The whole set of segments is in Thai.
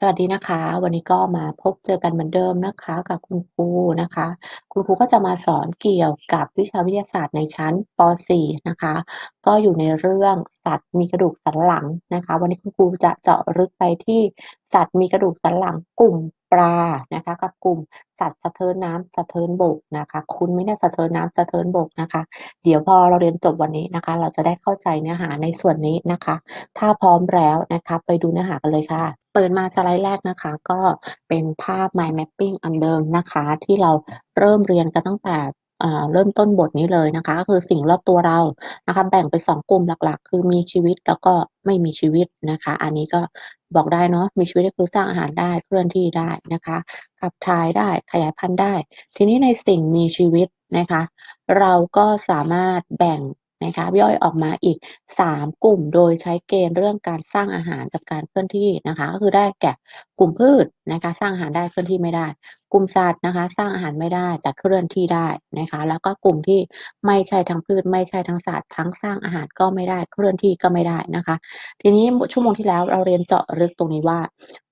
สวัสดีนะคะ วันนี้ก็มาพบเจอกันเหมือนเดิมนะคะ กับคุณครูนะคะ คุณครูก็จะมาสอนเกี่ยวกับวิชาวิทยาศาสตร์ในชั้นป.4 นะคะ ก็อยู่ในเรื่องสัตว์มีกระดูกสันหลังนะคะ วันนี้คุณครูจะเจาะลึกไปที่ สัตว์มีกระดูกสันหลังกลุ่มปลานะคะ กับกลุ่มสัตว์สะเทินน้ำสะเทินบกนะคะ คุ้นไมเนี่ยสะเทินน้ำสะเทินบกนะคะ เดี๋ยวพอเราเรียนจบวันนี้นะคะ เราจะได้เข้าใจเนื้อหาในส่วนนี้นะคะ ถ้าพร้อมแล้วนะคะไปดูเนื้อหากันเลยค่ะ เปิดมาสไลด์แรกนะคะ ก็เป็นภาพ mind mapping อันเดิมนะคะ ที่เราเริ่มเรียนกันตั้งแต่เริ่มต้นบทนี้เลยนะคะ ก็คือสิ่งรอบตัวเรานะคะ แบ่งเป็น2กลุ่มหลักๆ คือมีชีวิตแล้วก็ ไม่มีชีวิตนะคะ อันนี้ก็บอกได้เนาะมีชีวิตก็คือสร้างอาหารได้เคลื่อนที่ได้นะคะขับถ่ายได้ขยายพันธุ์ได้ ทีนี้ในสิ่งมีชีวิตนะคะ เราก็สามารถแบ่งนะคะย่อยออกมาอีก 3 กลุ่มโดยใช้เกณฑ์เรื่องการสร้างอาหารกับการเคลื่อนที่นะคะ ก็คือได้แก่กลุ่มพืชนะคะ สร้างอาหารได้เคลื่อนที่ไม่ได้ กลุ่มสัตว์นะคะ สร้างอาหารไม่ได้แต่เคลื่อนที่ได้นะคะ แล้วก็กลุ่มที่ไม่ใช่ทั้งพืชไม่ใช่ทั้งสัตว์ทั้งสร้างอาหารก็ไม่ได้เคลื่อนที่ก็ไม่ได้นะคะ ทีนี้ชั่วโมงที่แล้วเราเรียนเจาะลึกตรงนี้ว่า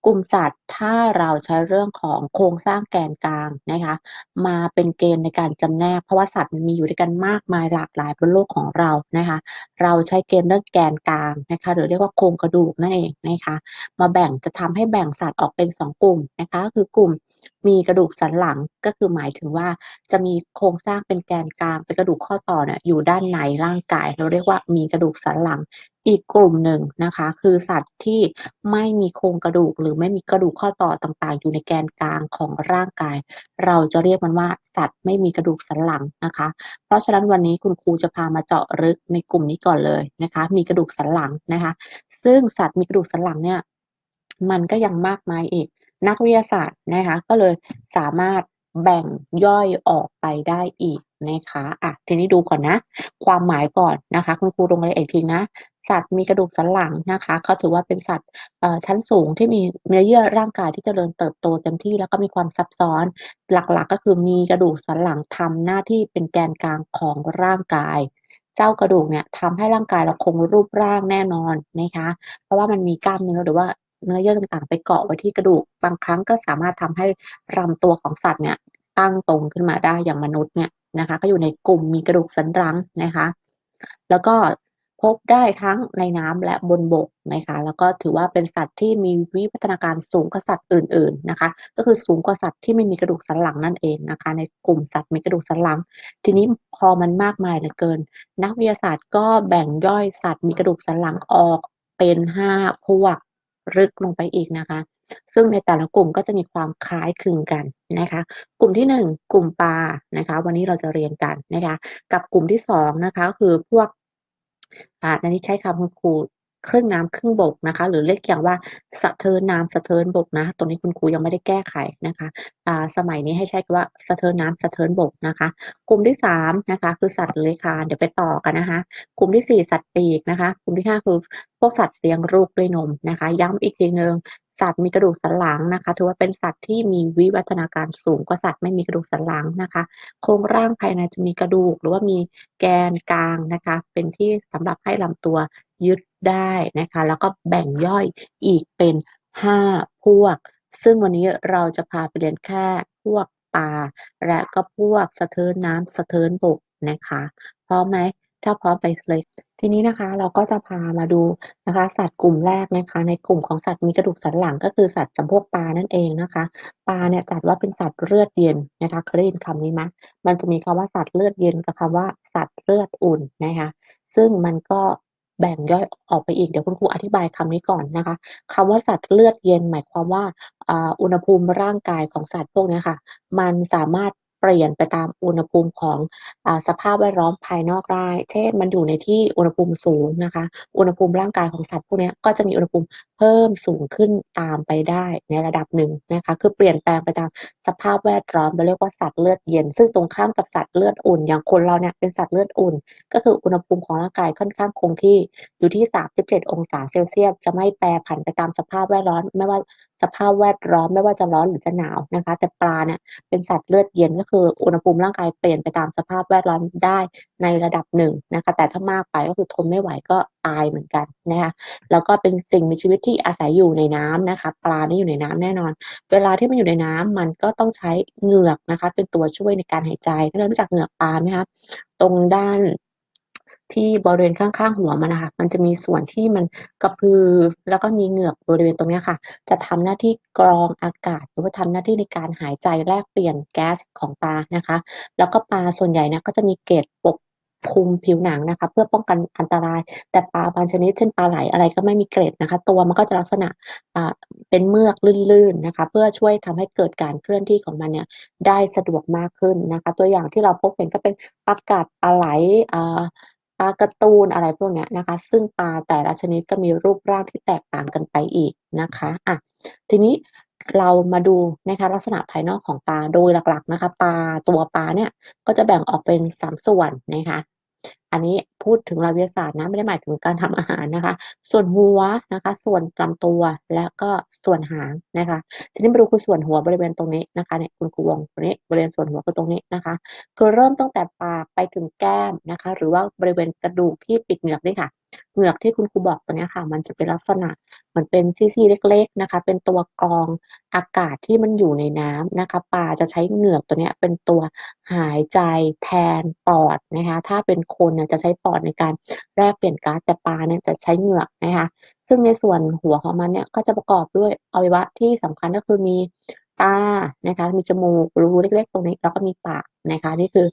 กลุ่มสัตว์ถ้าเราใช้เรื่องของโครงสร้างแกนกลางนะคะ มาเป็นเกณฑ์ในการจำแนก เพราะว่าสัตว์มันมีอยู่ด้วยกันมากมายหลากหลายบนโลกของเรานะคะ เราใช้เกณฑ์เรื่องแกนกลางนะคะ หรือเรียกว่าโครงกระดูกนั่นเองนะคะ มาแบ่งจะทำให้แบ่งสัตว์ออกเป็น 2 กลุ่มนะคะก็คือกลุ่ม มีกระดูกสันหลัง ก็คือหมายถึงว่าจะมีโครงสร้างเป็นแกนกลางเป็นกระดูกข้อต่อเนี่ยอยู่ด้านในร่างกาย เราเรียกว่ามีกระดูกสันหลังอีกกลุ่มหนึ่งนะคะ คือสัตว์ที่ไม่มีโครงกระดูก หรือไม่มีกระดูกข้อต่อต่างๆ อยู่ในแกนกลางของร่างกาย เราจะเรียกมันว่า สัตว์ไม่มีกระดูกสันหลังนะคะ เพราะฉะนั้นวันนี้คุณครูจะพามาเจาะลึกในกลุ่มนี้ก่อนเลยนะคะ มีกระดูกสันหลังนะคะ ซึ่งสัตว์มีกระดูกสันหลังเนี่ยมันก็ยังมากมายอีก นักวิทยาศาสตร์นะคะก็เลยสามารถแบ่งย่อยออกไปได้อีกนะคะอะทีนี้ดูก่อนนะ ความหมายก่อนนะคะ คุณครูลงรายละเอียดอีกทีนะ สัตว์มีกระดูกสันหลังนะคะเขาถือว่าเป็นสัตว์ชั้นสูงที่มีเนื้อเยื่อร่างกายที่เจริญเติบโตเต็มที่แล้วก็มีความซับซ้อน หลักๆ ก็คือมีกระดูกสันหลังทำหน้าที่เป็นแกนกลางของร่างกายเจ้ากระดูกเนี่ยทำให้ร่างกายเราคงรูปร่างแน่นอนนะคะ เพราะว่ามันมีกล้ามเนื้อหรือว่า เนื้อเยื่อต่างๆ ไปเกาะไว้ที่กระดูก บางครั้งก็สามารถทำให้ลำตัวของสัตว์เนี่ยตั้งตรงขึ้นมาได้อย่างมนุษย์เนี่ยนะคะ ก็อยู่ในกลุ่มมีกระดูกสันหลังนะคะ แล้วก็พบได้ทั้งในน้ำและบนบกนะคะ แล้วก็ถือว่าเป็นสัตว์ที่มีวิวัฒนาการสูงกว่าสัตว์อื่น ๆนะคะ ก็คือสูงกว่าสัตว์ที่ไม่มีกระดูกสันหลังนั่นเองนะคะ ในกลุ่มสัตว์มีกระดูกสันหลัง ทีนี้พอมันมากมายเหลือเกิน นักวิทยาศาสตร์ก็แบ่งย่อยสัตว์มีกระดูกสันหลังออกเป็น5พวก ลึกลงไปอีกนะคะ ซึ่งในแต่ละกลุ่มก็จะมีความคล้ายคลึงกันนะคะ กลุ่มที่ 1 กลุ่มปลานะคะ วันนี้เราจะเรียนกันนะคะ กับกลุ่มที่2นะคะก็คือพวกอ่าอันนี้ใช้คำคุณครู ครึ่งน้ำครึ่งบกนะคะ หรือเรียกอย่างว่าสะเทินน้ำสะเทินบกนะ ตรงนี้คุณครูยังไม่ได้แก้ไขนะคะอ่าสมัยนี้ให้ใช้คำว่าสะเทินน้ำสะเทินบกนะคะ กลุ่มที่3นะคะ คือสัตว์เลื้อยคลานเดี๋ยวไปต่อกันนะคะ กลุ่มที่ 4 สัตว์ปีกนะคะ กลุ่มที่ 5 คือพวกสัตว์เลี้ยงลูกด้วยนมนะคะ ย้ำอีกทีหนึ่ง สัตว์มีกระดูกสันหลังนะคะ ถือว่าเป็นสัตว์ที่มีวิวัฒนาการสูงกว่าสัตว์ไม่มีกระดูกสันหลังนะคะ โครงร่างภายในจะมีกระดูกหรือว่ามีแกนกลางนะคะ เป็นที่สำหรับให้ลำตัวยึดได้นะคะ แล้วก็แบ่งย่อยอีกเป็น 5 พวก ซึ่งวันนี้เราจะพาไปเรียนแค่พวกปลาและก็พวกสะเทินน้ำสะเทินบกนะคะพร้อมไหมถ้าพร้อมไปเลย ทีนี้นะคะเราก็จะพามาดูนะคะ สัตว์กลุ่มแรกนะคะ ในกลุ่มของสัตว์มีกระดูกสันหลังก็คือสัตว์จำพวกปลานั่นเองนะคะ ปลาเนี่ยจัดว่าเป็นสัตว์เลือดเย็นนะคะเคยได้ยินคำนี้ไหม?มันจะมีคำว่าสัตว์เลือดเย็นกับคำว่าสัตว์เลือดอุ่นนะคะซึ่งมันก็แบ่งย่อยออกไปอีกเดี๋ยวคุณครูอธิบายคำนี้ก่อนนะคะคำว่าสัตว์เลือดเย็นหมายความว่าอ่าอุณหภูมิร่างกายของสัตว์พวกนี้ค่ะ มันสามารถ เปลี่ยนไปตามอุณหภูมิของอสภาพแวดล้อมภายนอกได้ เช่น มันอยู่ในที่อุณหภูมิสูงนะคะ อุณหภูมิร่างกายของสัตว์พวกนี้ก็จะมีอุณหภูมิเพิ่มสูงขึ้นตามไปได้ในระดับหนึ่งนะคะ คือเปลี่ยนแปลงไปตามสภาพแวดล้อมเราเรียกว่าสัตว์เลือดเย็น ซึ่งตรงข้ามกับสัตว์เลือดอุ่น อย่างคนเราเนี่ยเป็นสัตว์เลือดอุ่น ก็คืออุณหภูมิของร่างกายค่อนข้างคงที่อยู่ที่ 37 องศาเซลเซียสจะไม่แปรผันไปตามสภาพแวดล้อมไม่ว่า สภาพแวดล้อมไม่ว่าจะร้อนหรือจะหนาวนะคะ แต่ปลาเนี่ยเป็นสัตว์เลือดเย็นก็คืออุณหภูมิร่างกายเปลี่ยนไปตามสภาพแวดล้อมได้ในระดับหนึ่งนะคะ แต่ถ้ามากไปก็คือทนไม่ไหวก็ตายเหมือนกันนะคะแล้วก็เป็นสิ่งมีชีวิตที่อาศัยอยู่ในน้ำนะคะ ปลานี่อยู่ในน้ำแน่นอน เวลาที่มันอยู่ในน้ำมันก็ต้องใช้เหงือกนะคะ เป็นตัวช่วยในการหายใจถ้าเรารู้จักเหงือกปลาไหมคะตรงด้าน ที่บริเวณข้างๆหัวมันนะคะ มันจะมีส่วนที่มันกระพือ แล้วก็มีเหงือกบริเวณตรงนี้ค่ะ จะทำหน้าที่กรองอากาศ หรือว่าทำหน้าที่ในการหายใจแลกเปลี่ยนแก๊สของปลานะคะ แล้วก็ปลาส่วนใหญ่นี่ยก็จะมีเกล็ดปกคลุมผิวหนังนะคะ เพื่อป้องกันอันตราย แต่ปลาบางชนิดเช่นปลาไหลอะไรก็ไม่มีเกล็ดนะคะ ตัวมันก็จะลักษณะเป็นเมือกลื่นๆนะคะ เพื่อช่วยทำให้เกิดการเคลื่อนที่ของมันเนี่ยได้สะดวกมากขึ้นนะคะ ตัวอย่างที่เราพบเห็นก็เป็นปลากัดปลาไหลาปลาการ์ตูนอะไรพวกนี้นะคะ ซึ่งปลาแต่ละชนิดก็มีรูปร่างที่แตกต่างกันไปอีกนะคะอะทีนี้เรามาดูนะคะลักษณะภายนอกของปลาโดยหลักๆนะคะปลาตัวปลาเนี่ยก็จะแบ่งออกเป็นสามส่วนนะคะ อันนี้พูดถึงหลักวิทยาศาสตร์นะไม่ได้หมายถึงการทำอาหารนะคะ ส่วนหัวนะคะ ส่วนลำตัวแล้วก็ส่วนหางนะคะ ทีนี้มาดูคือส่วนหัวบริเวณตรงนี้นะคะเนี่ยคุณครูวงตรงนี้บริเวณส่วนหัวคือตรงนี้นะคะ คือเริ่มตั้งแต่ปากไปถึงแก้มนะคะ หรือว่าบริเวณกระดูกที่ปิดเหงือกนี่ค่ะ เหงือกที่คุณครูบอกตัวนี้ค่ะ มันจะเป็นลักษณะเหมือนเป็นซี่ๆเล็ก ๆนะคะ เป็นตัวกรองอากาศที่มันอยู่ในน้ำนะคะปลาจะใช้เหงือกตัวนี้เป็นตัวหายใจแทนปอดนะคะ ถ้าเป็นคนเนี่ยจะใช้ปอดในการแลกเปลี่ยนก๊าซแต่ปลาเนี่ยจะใช้เหงือกนะคะซึ่งในส่วนหัวของมันเนี่ยก็จะประกอบด้วยอวัยวะที่สำคัญก็คือมีตานะคะ มีจมูกรูเล็ก ๆ ตรงนี้แล้วก็มีปากนะคะ นี่คือ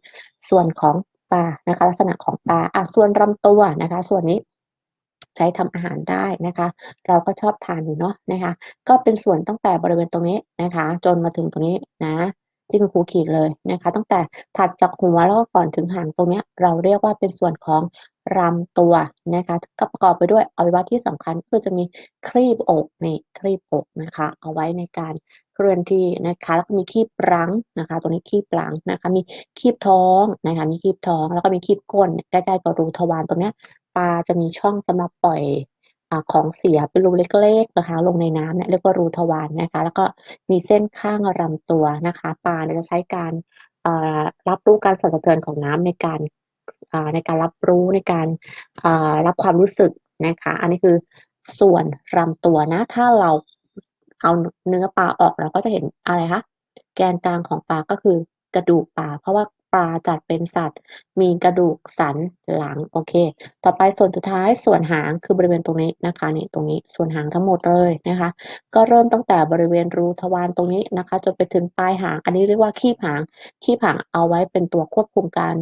ส่วนของปลานะคะ ลักษณะของปลาอะส่วนลำตัวนะคะ ส่วนนี้ ใช้ทำอาหารได้นะคะ เราก็ชอบทานอยู่เนาะนะคะ ก็เป็นส่วนตั้งแต่บริเวณตรงนี้นะคะ จนมาถึงตรงนี้นะที่คุณครูขีดเลยนะคะ ตั้งแต่ถัดจากหัวแล้วก็ก่อนถึงหางตรงนี้เราเรียกว่าเป็นส่วนของลำตัวนะคะก็ประกอบไปด้วยอวัยวะที่สำคัญก็จะมีครีบอกนี่ครีบอกนะคะ เอาไว้ในการเคลื่อนที่นะคะแล้วก็มีคีบรังนะคะ ตรงนี้คีบรังนะคะ มีคีบท้องนะคะมีคีบท้อง แล้วก็มีคีบก้นใกล้ๆกับรูทวารตรงนี้ ลาจะมีช่องสำหรับปล่อยของเสียเป็นรูเล็กๆนะคะลงในน้ำเนี่ยเรียกว่ารูทวารนะคะ แล้วก็มีเส้นข้างลำตัวนะคะปลาจะใช้การรับรู้การสั่นสะเทือนของน้ำในการในการรับรู้ในการรับความรู้สึกนะคะ อันนี้คือส่วนลำตัวนะ ถ้าเราเอาเนื้อปลาออกเราก็จะเห็นอะไรคะแกนกลางของปลาก็คือกระดูกปลาเพราะว่า ปลาจัดเป็นสัตว์ มีกระดูกสันหลังโอเค ต่อไปส่วนสุดท้ายส่วนหางคือบริเวณตรงนี้นะคะนี่ตรงนี้ส่วนหางทั้งหมดเลยนะคะ ก็เริ่มตั้งแต่บริเวณรูทวารตรงนี้นะคะจนไปถึงปลายหาง อันนี้เรียกว่าขี้หางขี้หางเอาไว้เป็นตัวควบคุมการ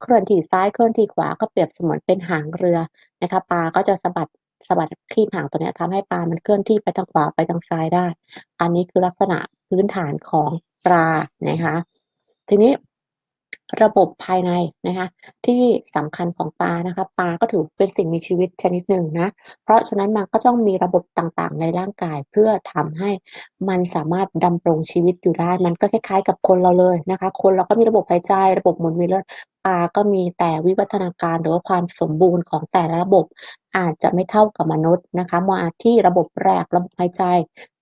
เคลื่อนที่ซ้ายเคลื่อนที่ขวาก็เปรียบเสมือนเป็นหางเรือนะคะปลาก็จะสะบัดสะบัดคลีบหางตัวนี้ทำให้ปลามันเคลื่อนที่ไปทางขวาไปทางซ้ายได้ อันนี้คือลักษณะพื้นฐานของปลานะคะ ทีนี้ ระบบภายในนะคะที่สำคัญของปลานะคะปลาก็ถือเป็นสิ่งมีชีวิตชนิดหนึ่งนะ เพราะฉะนั้นมันก็ต้องมีระบบต่างๆ ในร่างกายเพื่อทำให้มันสามารถดำรงชีวิตอยู่ได้ มันก็คล้ายๆ กับคนเราเลยนะคะ คนเราก็มีระบบหายใจ ระบบหมุนเวียนเลือดปลาก็มีแต่วิวัฒนาการหรือว่าความสมบูรณ์ของแต่ละระบบอาจจะไม่เท่ากับมนุษย์นะคะมาที่ระบบแรกระบบหายใจ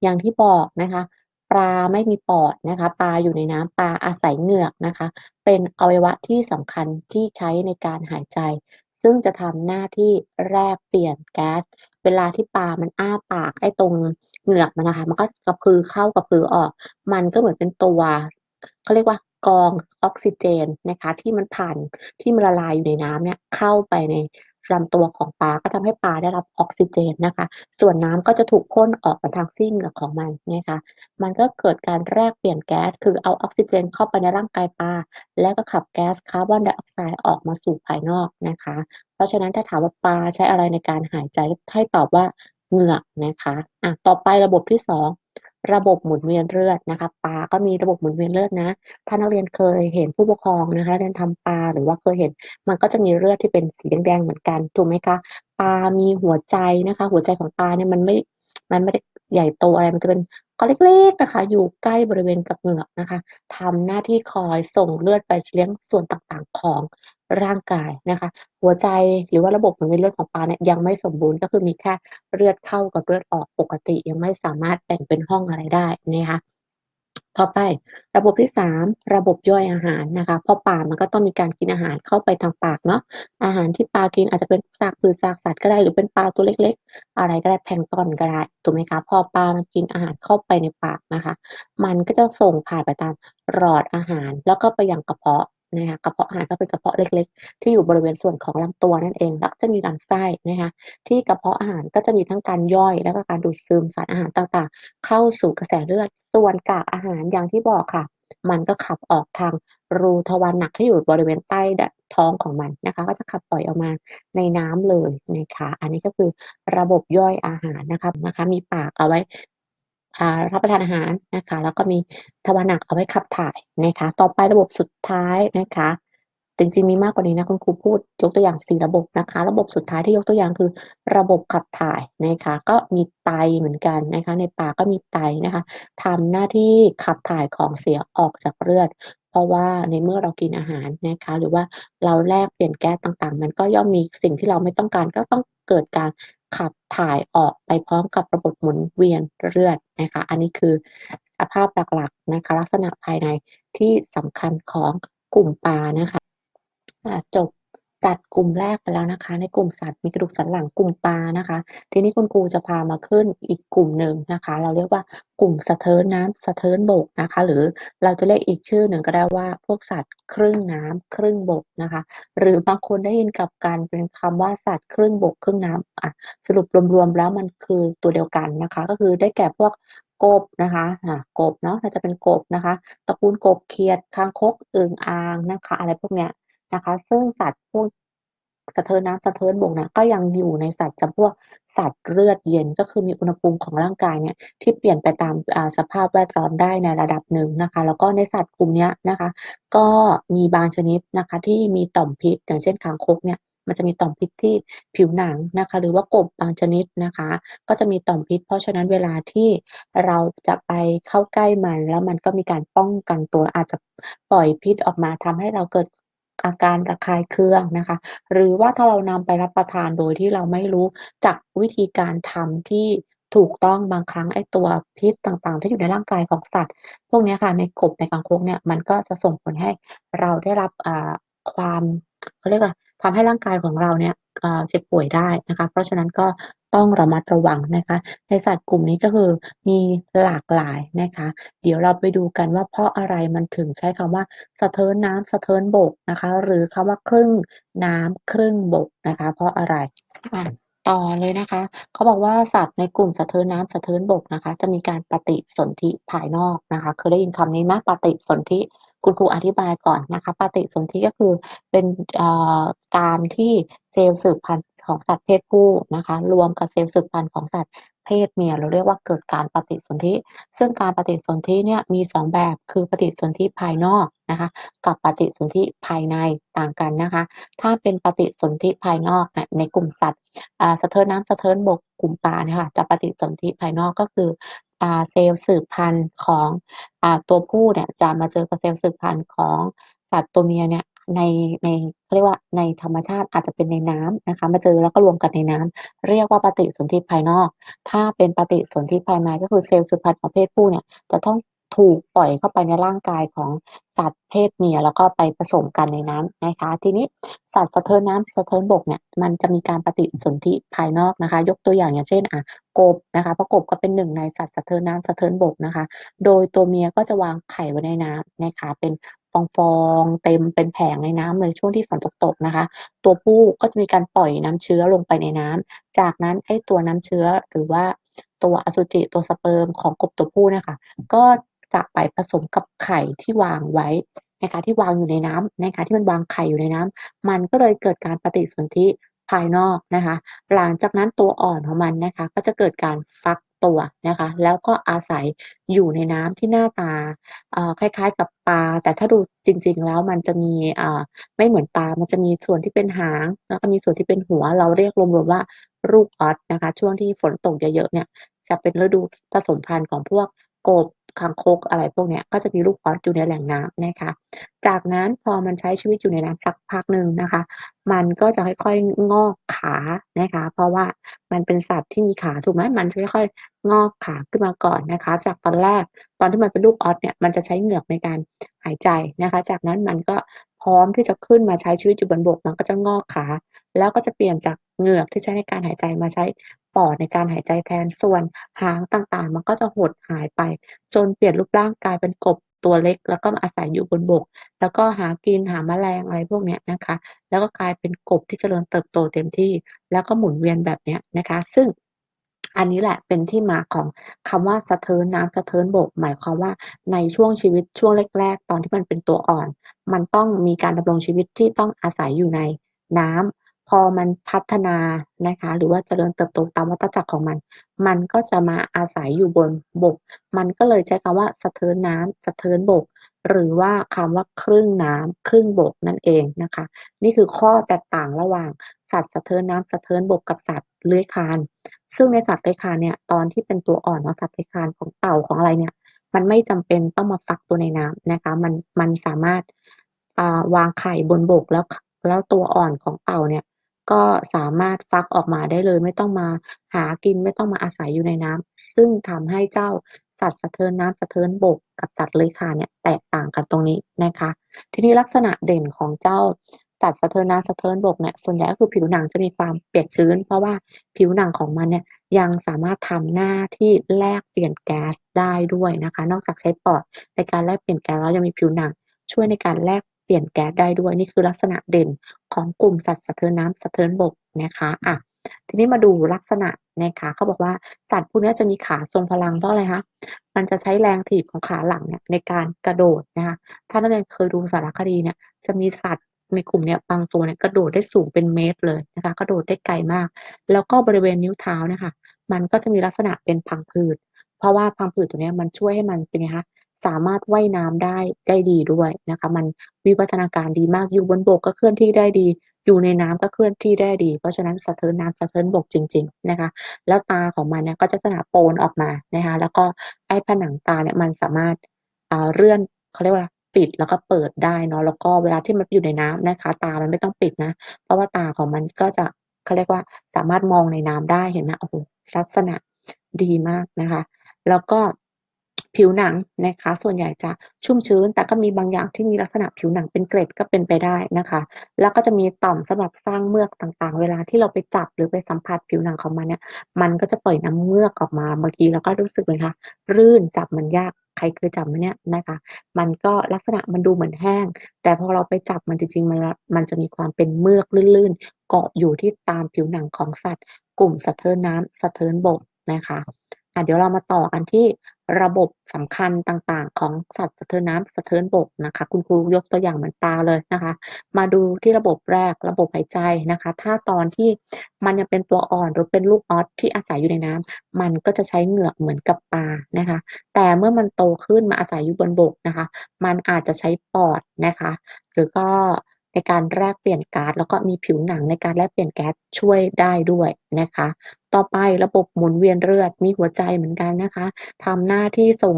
อย่างที่บอกนะคะ ปลาไม่มีปอดนะคะ ปลาอยู่ในน้ำปลาอาศัยเหงือกนะคะ เป็นอวัยวะที่สำคัญที่ใช้ในการหายใจ ซึ่งจะทำหน้าที่แลกเปลี่ยนแก๊ส เวลาที่ปลามันอ้าปากไอ้ตรงเหงือกมันนะคะ มันก็กระพือเข้ากระพือออก มันก็เหมือนเป็นตัวเขาเรียกว่ากองออกซิเจนนะคะ ที่มันผ่านที่มันละลายอยู่ในน้ำเนี่ยเข้าไปใน ลำตัวของปลาก็ทำให้ปลาได้รับออกซิเจนนะคะ ส่วนน้ำก็จะถูกพ่นออกมาทางซี่งของมันนะคะ มันก็เกิดการแลกเปลี่ยนแก๊ส คือเอาออกซิเจนเข้าไปในร่างกายปลา แล้วก็ขับแก๊สคาร์บอนไดออกไซด์ออกมาสู่ภายนอกนะคะ เพราะฉะนั้นถ้าถามว่าปลาใช้อะไรในการหายใจให้ตอบว่าเหงือกนะคะ อะ ต่อไประบบที่สอง ระบบหมุนเวียนเลือดนะคะปลาก็มีระบบหมุนเวียนเลือดนะ ถ้านักเรียนเคยเห็นผู้ปกครองนะคะเรียนทำปลาหรือว่าเคยเห็น มันก็จะมีเลือดที่เป็นสีแดงๆเหมือนกันถูกไหมคะปลามีหัวใจนะคะ หัวใจของปลาเนี่ยมันไม่มันไม่ได้ใหญ่โตอะไรมันจะเป็น ก้อนเล็กๆนะคะ อยู่ใกล้บริเวณกับเหงือกนะคะทำหน้าที่คอยส่งเลือดไปเลี้ยงส่วนต่างๆของร่างกายนะคะ หัวใจหรือว่าระบบหมุนเวียนเลือดของปลาเนี่ยยังไม่สมบูรณ์ก็คือมีแค่เลือดเข้ากับเลือดออกปกติ ยังไม่สามารถแบ่งเป็นห้องอะไรได้นะคะ ต่อไประบบที่ 3 ระบบย่อยอาหารนะคะ เพราะปลามันก็ต้องมีการกินอาหารเข้าไปทางปากเนาะอาหารที่ปลากินอาจจะเป็นซากพืชซากสัตว์ก็ได้หรือเป็นปลาตัวเล็ก ๆ อะไรก็ได้แพลงตอนก็ได้ถูกไหมคะพอปลามันกินอาหารเข้าไปในปากนะคะ มันก็จะส่งผ่านไปตามหลอดอาหาร แล้วก็ไปยังกระเพาะ นะคะกระเพาะอาหารก็เป็นกระเพาะเล็ก ๆ ที่อยู่บริเวณส่วนของลำตัวนั่นเองแล้วจะมีลำไส้นะคะที่กระเพาะอาหารก็จะมีทั้งการย่อย แล้วก็การดูดซึมสารอาหารต่างๆ เข้าสู่กระแสเลือด ส่วนกากอาหารอย่างที่บอกค่ะ มันก็ขับออกทางรูทวารหนักที่อยู่บริเวณใต้ท้องของมันนะคะ ก็จะขับปล่อยออกมาในน้ำเลยนะคะอันนี้ก็คือระบบย่อยอาหารนะคะนะคะ มีปากเอาไว้ รับประทานอาหารนะคะ แล้วก็มีทวารหนักเอาไว้ขับถ่ายนะคะ ต่อไประบบสุดท้ายนะคะ จริงๆมีมากกว่านี้นะคุณครูพูดยกตัวอย่าง4ระบบนะคะ ระบบสุดท้ายที่ยกตัวอย่างคือ ระบบขับถ่ายนะคะ ก็มีไตเหมือนกันนะคะ ในปากก็มีไตนะคะทำหน้าที่ขับถ่ายของเสียออกจากเลือดเพราะว่าในเมื่อเรากินอาหารนะคะ หรือว่าเราแลกเปลี่ยนแก๊สต่างๆ มันก็ย่อมมีสิ่งที่เราไม่ต้องการก็ต้องเกิดการ ขับถ่ายออกไปพร้อมกับระบบหมุนเวียนเลือดนะคะ อันนี้คือสภาพหลักๆนะคะ ลักษณะภายในที่สำคัญของกลุ่มปลานะคะจบ ตัดกลุ่มแรกไปแล้วนะคะ ในกลุ่มสัตว์มีกระดูกสันหลังกลุ่มปลานะคะ ทีนี้คุณครูจะพามาขึ้นอีกกลุ่มหนึ่งนะคะ เราเรียกว่ากลุ่มสะเทินน้ำสะเทินบกนะคะ หรือเราจะเรียกอีกชื่อหนึ่งก็ได้ว่า พวกสัตว์ครึ่งน้ำครึ่งบกนะคะ หรือบางคนได้ยินกับการเป็นคำว่าสัตว์ครึ่งบกครึ่งน้ำอะสรุปรวมๆแล้วมันคือตัวเดียวกันนะคะ ก็คือได้แก่พวกกบนะคะอ่ากบเนาะจะเป็นกบนะคะ ตระกูลกบเขียดคางคกอึ่งอ่างนะคะ อะไรพวกเนี้ย นะคะ ซึ่งสัตว์พวกสะเทินน้ำสะเทินบกเนี่ยก็ยังอยู่ในสัตว์จำพวกสัตว์เลือดเย็นก็คือมีอุณหภูมิของร่างกายเนี่ยที่เปลี่ยนไปตามสภาพแวดล้อมได้ในระดับหนึ่งนะคะ แล้วก็ในสัตว์กลุ่มนี้นะคะ ก็มีบางชนิดนะคะที่มีต่อมพิษ อย่างเช่นคางคกเนี่ยมันจะมีต่อมพิษที่ผิวหนังนะคะ หรือว่ากบบางชนิดนะคะ ก็จะมีต่อมพิษ เพราะฉะนั้นเวลาที่เราจะไปเข้าใกล้มัน แล้วมันก็มีการป้องกันตัวอาจจะปล่อยพิษออกมาทำให้เราเกิด อาการระคายเคืองนะคะ หรือว่าถ้าเรานำไปรับประทานโดยที่เราไม่รู้จักวิธีการทำที่ถูกต้องบางครั้งไอ้ตัวพิษต่างๆ ที่อยู่ในร่างกายของสัตว์ พวกนี้ค่ะในกบในกางคกเนี่ยมันก็จะส่งผลให้เราได้รับความเขาเรียกว่า ทำให้ร่างกายของเราเนี่ยเจ็บป่วยได้นะคะ เพราะฉะนั้นก็ต้องระมัดระวังนะคะ ในสัตว์กลุ่มนี้ก็คือมีหลากหลายนะคะ เดี๋ยวเราไปดูกันว่าเพราะอะไรมันถึงใช้คำว่าสะเทินน้ำสะเทินบกนะคะ หรือคำว่าครึ่งน้ำครึ่งบกนะคะ เพราะอะไรต่อเลยนะคะ เขาบอกว่าสัตว์ในกลุ่มสะเทินน้ำสะเทินบกนะคะ จะมีการปฏิสนธิภายนอกนะคะ เคยได้ยินคำนี้ไหมปฏิสนธิ คุณครูอธิบายก่อนนะคะ ปฏิสนธิก็คือเป็นการที่เซลล์สืบพันธุ์ ของสัตว์เพศผู้นะคะ รวมกับเซลล์สืบพันธุ์ของสัตว์เพศเมียเราเรียกว่าเกิดการปฏิสนธิ ซึ่งการปฏิสนธิเนี่ยมี 2 แบบคือปฏิสนธิภายนอกนะคะ กับปฏิสนธิภายในต่างกันนะคะ ถ้าเป็นปฏิสนธิภายนอกในกลุ่มสัตว์สะเทินน้ำสะเทินบกกลุ่มปลาเนี่ยค่ะจะปฏิสนธิภายนอกก็คือเซลล์สืบพันธุ์ของตัวผู้เนี่ยจะมาเจอกับเซลล์สืบพันธุ์ของสัตว์ตัวเมียเนี่ย ในในเรียกว่าในธรรมชาติอาจจะเป็นในน้ำนะคะ มาเจอแล้วก็รวมกันในน้ำเรียกว่าปฏิสนธิภายนอก ถ้าเป็นปฏิสนธิภายในก็คือเซลล์สืบพันธุ์ของเพศผู้เนี่ยจะต้องถูกปล่อยเข้าไปในร่างกายของสัตว์เพศเมียแล้วก็ไปผสมกันในน้ำนะคะ ทีนี้สัตว์สะเทินน้ำสะเทินบกเนี่ยมันจะมีการปฏิสนธิภายนอกนะคะ ยกตัวอย่างอย่างเช่นอะกบนะคะเพราะกบก็เป็นหนึ่งในสัตว์สะเทินน้ำสะเทินบกนะคะ โดยตัวเมียก็จะวางไข่ไว้ในน้ำนะคะเป็น ฟองๆเต็มเป็นแผงในน้ำเลยช่วงที่ฝนตกๆนะคะ ตัวผู้ก็จะมีการปล่อยน้ำเชื้อลงไปในน้ำจากนั้นไอ้ตัวน้ำเชื้อหรือว่าตัวอสุจิตัวสเปิร์มของกบตัวผู้นะคะ ก็จะไปผสมกับไข่ที่วางไว้นะคะที่วางอยู่ในน้ำนะคะที่มันวางไข่อยู่ในน้ำมันก็เลยเกิดการปฏิสนธิภายนอกนะคะ หลังจากนั้นตัวอ่อนของมันนะคะ ก็จะเกิดการฟัก ตัวนะคะ แล้วก็อาศัยอยู่ในน้ำที่หน้าตาคล้ายๆ กับปลา แต่ถ้าดูจริง ๆ แล้วมันจะมีไม่เหมือนปลา มันจะมีส่วนที่เป็นหาง แล้วก็มีส่วนที่เป็นหัว เราเรียกรวมๆว่าลูกออสนะคะ ช่วงที่ฝนตกเยอะๆเนี่ย จะเป็นฤดูผสมพันธุ์ของพวกกบ คางคกอะไรพวกเนี้ยก็จะมีลูกออสอยู่ในแหล่งน้ำนะคะ จากนั้นพอมันใช้ชีวิตอยู่ในน้ำสักพักหนึ่งนะคะ มันก็จะค่อยๆงอกขานะคะ เพราะว่ามันเป็นสัตว์ที่มีขาถูกไหมมันจะค่อยๆงอกขาขึ้นมาก่อนนะคะ จากตอนแรกตอนที่มันเป็นลูกออสเนี่ยมันจะใช้เหงือกในการหายใจนะคะ จากนั้นมันก็พร้อมที่จะขึ้นมาใช้ชีวิตอยู่บนบกมันก็จะงอกขา แล้วก็จะเปลี่ยนจากเหงือกที่ใช้ในการหายใจมาใช้ ปอดในการหายใจแทนส่วนหางต่างๆ มันก็จะหดหายไป จนเปลี่ยนรูปร่างกลายเป็นกบตัวเล็ก แล้วก็มาอาศัยอยู่บนบก แล้วก็หากินหาแมลงอะไรพวกเนี้ยนะคะ แล้วก็กลายเป็นกบที่เจริญเติบโตเต็มที่ แล้วก็หมุนเวียนแบบเนี้ยนะคะ ซึ่งอันนี้แหละเป็นที่มาของคำว่าสะเทินน้ำสะเทินบก หมายความว่าในช่วงชีวิตช่วงแรก ๆ ตอนที่มันเป็นตัวอ่อน มันต้องมีการดำรงชีวิตที่ต้องอาศัยอยู่ในน้ำ พอมันพัฒนานะคะ หรือว่าเจริญเติบโตตามวัฏจักรของมัน มันก็จะมาอาศัยอยู่บนบก มันก็เลยใช้คำว่าสะเทินน้ำสะเทินบก หรือว่าคำว่าครึ่งน้ำครึ่งบกนั่นเองนะคะ นี่คือข้อแตกต่างระหว่างสัตว์สะเทินน้ำสะเทินบกกับสัตว์เลื้อยคลานซึ่งในสัตว์เลื้อยคลานเนี่ยตอนที่เป็นตัวอ่อนเนาะสัตว์เลื้อยคลานของเต่าของอะไรเนี่ยมันไม่จำเป็นต้องมาฟักตัวในน้ำนะคะ มันมันสามารถาวางไข่บนบกแล้วแล้วตัวอ่อนของเต่าเนี่ย ก็สามารถฟักออกมาได้เลย ไม่ต้องมาหากิน ไม่ต้องมาอาศัยอยู่ในน้ำ ซึ่งทำให้เจ้าสัตว์สะเทินน้ำสะเทินบกกับสัตว์เลื้อยคลานเนี่ยแตกต่างกันตรงนี้นะคะ ทีนี้ลักษณะเด่นของเจ้าสัตว์สะเทินน้ำสะเทินบกเนี่ยส่วนใหญ่ก็คือผิวหนังจะมีความเปียกชื้น เพราะว่าผิวหนังของมันเนี่ยยังสามารถทำหน้าที่แลกเปลี่ยนแก๊สได้ด้วยนะคะ นอกจากใช้ปอดในการแลกเปลี่ยนแก๊สแล้วยังมีผิวหนังช่วยในการแลก ปลี่ยนแก๊สได้ด้วยนี่คือลักษณะเด่นของกลุ่มสัตว์สะเทินน้ำสะเทินบกนะคะอะทีนี้มาดูลักษณะนะคะเขาบอกว่าสัตว์พวกนี้จะมีขาทรงพลังเพราะอะไรคะมันจะใช้แรงถีบของขาหลังเนี่ยในการกระโดดนะคะถ้านักเรียนเคยดูสารคดีเนี่ยจะมีสัตว์ในกลุ่มเนี้ยบางตัวเนี่ยกระโดดได้สูงเป็นเมตรเลยนะคะกระโดดได้ไกลมาก แล้วก็บริเวณนิ้วเท้าเนี่ยค่ะมันก็จะมีลักษณะเป็นพังผืดเพราะว่าพังผืดตัวนี้มันช่วยให้มันเป็นไงคะ สามารถว่ายน้ำได้ได้ดีด้วยนะคะ มันวิวัฒนาการดีมากอยู่บนบกก็เคลื่อนที่ได้ดี อยู่ในน้ำก็เคลื่อนที่ได้ดี เพราะฉะนั้นสะเทินน้ำสะเทินบกจริง ๆนะคะ แล้วตาของมันเนี่ยก็จะลักษณะโปนออกมานะคะแล้วก็ไอ้ผนังตาเนี่ยมันสามารถอ่าเลื่อนเขาเรียกว่าปิดแล้วก็เปิดได้เนาะแล้วก็เวลาที่มันอยู่ในน้ำนะคะ ตามันไม่ต้องปิดนะ เพราะว่าตาของมันก็จะเขาเรียกว่าสามารถมองในน้ำได้เห็นไหมโอ้โฮลักษณะดีมากนะคะ แล้วก็ ผิวหนังนะคะ ส่วนใหญ่จะชุ่มชื้น แต่ก็มีบางอย่างที่มีลักษณะผิวหนังเป็นเกล็ดก็เป็นไปได้นะคะ แล้วก็จะมีต่อมสำหรับสร้างเมือกต่างๆ เวลาที่เราไปจับหรือไปสัมผัสผิวหนังของมันเนี่ย มันก็จะปล่อยน้ำเมือกออกมาบางทีเราก็รู้สึกไหมคะลื่นจับมันยากใครเคยจับไหมเนี่ยนะคะ มันก็ลักษณะมันดูเหมือนแห้ง แต่พอเราไปจับมันจริงๆ มันมันจะมีความเป็นเมือกลื่นๆ เกาะอยู่ที่ตามผิวหนังของสัตว์ กลุ่มสะเทินน้ำสะเทินบกนะคะอะเดี๋ยวเรามาต่อกันที่ ระบบสำคัญต่างๆ ของสัตว์สะเทินน้ำสะเทินบกนะคะ คุณครูยกตัวอย่างเหมือนปลาเลยนะคะ มาดูที่ระบบแรกระบบหายใจนะคะ ถ้าตอนที่มันยังเป็นตัวอ่อนหรือเป็นลูกออสที่อาศัยอยู่ในน้ำมันก็จะใช้เหงือกเหมือนกับปลานะคะ แต่เมื่อมันโตขึ้นมาอาศัยอยู่บนบกนะคะ มันอาจจะใช้ปอดนะคะ หรือก็ในการแลกเปลี่ยนก๊าซแล้วก็มีผิวหนังในการแลกเปลี่ยนแก๊สช่วยได้ด้วยนะคะ ต่อไประบบหมุนเวียนเลือดมีหัวใจเหมือนกันนะคะทำหน้าที่ส่ง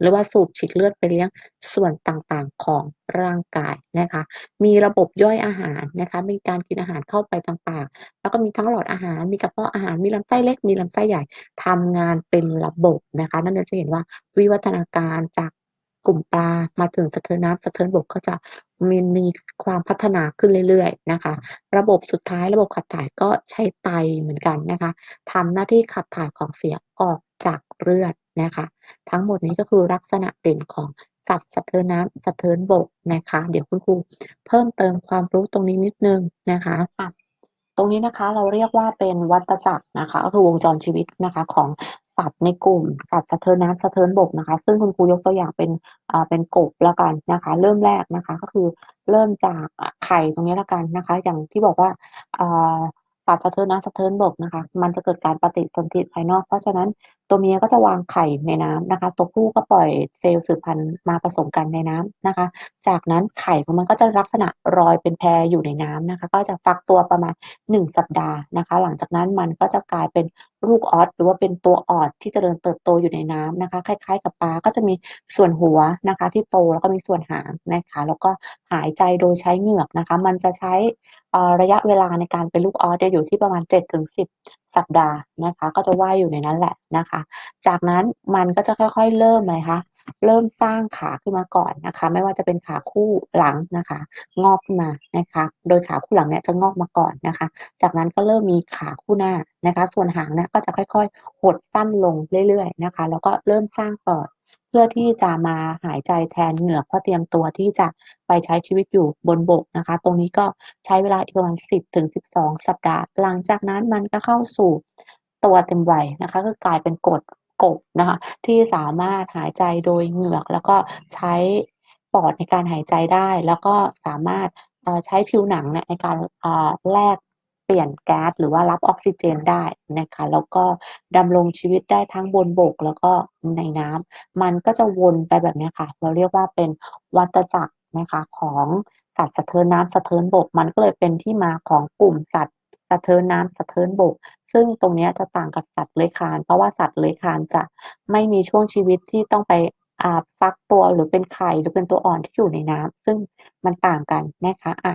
หรือว่าสูบฉีดเลือดไปเลี้ยงส่วนต่างๆของร่างกายนะคะ มีระบบย่อยอาหารนะคะมีการกินอาหารเข้าไปทางปาก แล้วก็มีทั้งหลอดอาหาร มีกระเพาะอาหาร มีลำไส้เล็ก มีลำไส้ใหญ่ทำงานเป็นระบบนะคะ นักเรียนจะเห็นว่าวิวัฒนาการจาก กลุ่มปลามาถึงสะเทินน้ำสะเทินบกก็จะมีมีความพัฒนาขึ้นเรื่อยๆนะคะ ระบบสุดท้ายระบบขับถ่ายก็ใช้ไตเหมือนกันนะคะทำหน้าที่ขับถ่ายของเสียออกจากเลือดนะคะ ทั้งหมดนี้ก็คือลักษณะเด่นของสัตว์สะเทินน้ำสะเทินบกนะคะ เดี๋ยวคุณครูเพิ่มเติมความรู้ตรงนี้นิดนึงนะคะตรงนี้นะคะเราเรียกว่าเป็นวัฏจักรนะคะก็คือวงจรชีวิตนะคะของ สัตว์ในกลุ่มสัตว์สะเทินน้ำสะเทินบกนะคะ ซึ่งคุณครูยกตัวอย่างเป็นอ่าเป็นกบแล้วกันนะคะ เริ่มแรกนะคะก็คือเริ่มจากไข่ตรงนี้แล้วกันนะคะ อย่างที่บอกว่าอ่าสัตว์สะเทินน้ำสะเทินบกนะคะ มันจะเกิดการปฏิสนธิภายนอก เพราะฉะนั้นตัวเมียก็จะวางไข่ในน้ำนะคะ ตัวผู้ก็ปล่อยเซลล์สืบพันธุ์มาผสมกันในน้ำนะคะ จากนั้นไข่ของมันก็จะลักษณะลอยเป็นแพรอยู่ในน้ำนะคะ ก็จะฟักตัวประมาณ 1 สัปดาห์นะคะ หลังจากนั้นมันก็จะกลายเป็นลูกออสหรือว่าเป็นตัวออนที่เจริญเติบโตอยู่ในน้ำนะคะ คล้าย ๆ กับปลาก็จะมีส่วนหัวนะคะ ที่โตแล้วก็มีส่วนหางนะคะแล้วก็หายใจโดยใช้เหงือกนะคะ มันจะใช้ระยะเวลาในการเป็นลูกออสเนี่ยอยู่ที่ประมาณ7-10 สัปดาห์นะคะ ก็จะว่ายอยู่ในนั้นแหละนะคะ จากนั้นมันก็จะค่อยๆเริ่มเลยคะเริ่มสร้างขาขึ้นมาก่อนนะคะ ไม่ว่าจะเป็นขาคู่หลังนะคะ งอกขึ้นมานะคะ โดยขาคู่หลังเนี่ยจะงอกมาก่อนนะคะ จากนั้นก็เริ่มมีขาคู่หน้านะคะ ส่วนหางเนี่ยก็จะค่อยๆ หดสั้นลงเรื่อยๆนะคะ แล้วก็เริ่มสร้างปอด พื่อที่จะมาหายใจแทนเหงือกเพื่อเตรียมตัวที่จะไปใช้ชีวิตอยู่บนบกนะคะ ตรงนี้ก็ใช้เวลาอีกประมาณ 10-12 สัปดาห์ หลังจากนั้นมันก็เข้าสู่ตัวเต็มวัยนะคะก็กลายเป็นกฎกบนะคะที่สามารถหายใจโดยเหงือก แล้วก็ใช้ปอดในการหายใจได้ แล้วก็สามารถใช้ผิวหนังนในการแลก เปลี่ยนแก๊สหรือว่ารับออกซิเจนได้นะคะ แล้วก็ดำรงชีวิตได้ทั้งบนบกแล้วก็ในน้ำมันก็จะวนไปแบบนี้ค่ะ เราเรียกว่าเป็นวัฏจักรนะคะของสัตว์สะเทินน้ำสะเทินบก มันก็เลยเป็นที่มาของกลุ่มสัตว์สะเทินน้ำสะเทินบก ซึ่งตรงนี้จะต่างกับสัตว์เลื้อยคลาน เพราะว่าสัตว์เลื้อยคลานจะไม่มีช่วงชีวิตที่ต้องไปอาฟักตัวหรือเป็นไข่หรือเป็นตัวอ่อนที่อยู่ในน้ำซึ่งมันต่างกันนะคะอะ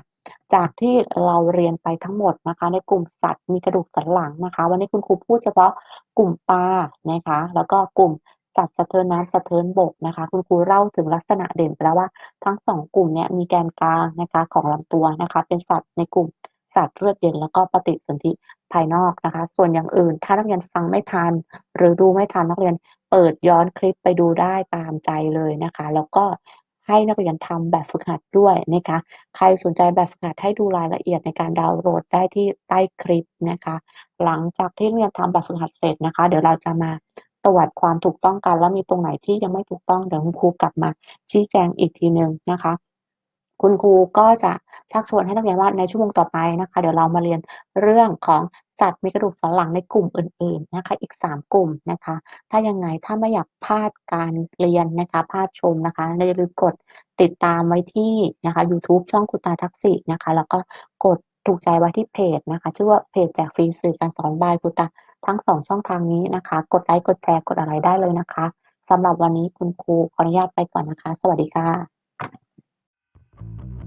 จากที่เราเรียนไปทั้งหมดนะคะ ในกลุ่มสัตว์มีกระดูกสันหลังนะคะ วันนี้คุณครูพูดเฉพาะกลุ่มปลานะคะ แล้วก็กลุ่มสัตว์สะเทินน้ำสะเทินบกนะคะ คุณครูเล่าถึงลักษณะเด่นไปแล้วว่าทั้ง2กลุ่มเนี้ยมีแกนกลางนะคะของลำตัวนะคะ เป็นสัตว์ในกลุ่มสัตว์เลือดเย็นแล้วก็ปฏิสนธิภายนอกนะคะ ส่วนอย่างอื่น ถ้านักเรียนฟังไม่ทัน หรือดูไม่ทันนักเรียนเปิดย้อนคลิปไปดูได้ตามใจเลยนะคะ แล้วก็ ให้นักเรียนทำแบบฝึกหัดด้วยนะคะ ใครสนใจแบบฝึกหัดให้ดูรายละเอียดในการดาวน์โหลดได้ที่ใต้คลิปนะคะ หลังจากที่นักเรียนทำแบบฝึกหัดเสร็จนะคะ เดี๋ยวเราจะมาตรวจความถูกต้องกัน แล้วมีตรงไหนที่ยังไม่ถูกต้องเดี๋ยวคุณครูกลับมาชี้แจงอีกทีหนึ่งนะคะ คุณครูก็จะชักชวนให้นักเรียนว่าในชั่วโมงต่อไปนะคะ เดี๋ยวเรามาเรียนเรื่องของสัตว์มีกระดูกสันหลังในกลุ่มอื่น ๆนะคะ อีก 3 กลุ่มนะคะ ถ้ายังไงถ้าไม่อยากพลาดการเรียนนะคะพลาดชมนะคะอย่าลืมกดติดตามไว้ที่นะคะยูทูบช่องคุณตาทักษิณนะคะ แล้วก็กดถูกใจไว้ที่เพจนะคะ ชื่อว่าเพจแจกฟรีสื่อการสอน by คุณตาทั้ง 2 ช่องทางนี้นะคะ กดไลก์กดแชร์กดอะไรได้เลยนะคะสำหรับวันนี้คุณครูขออนุญาตไปก่อนนะคะ สวัสดีค่ะ you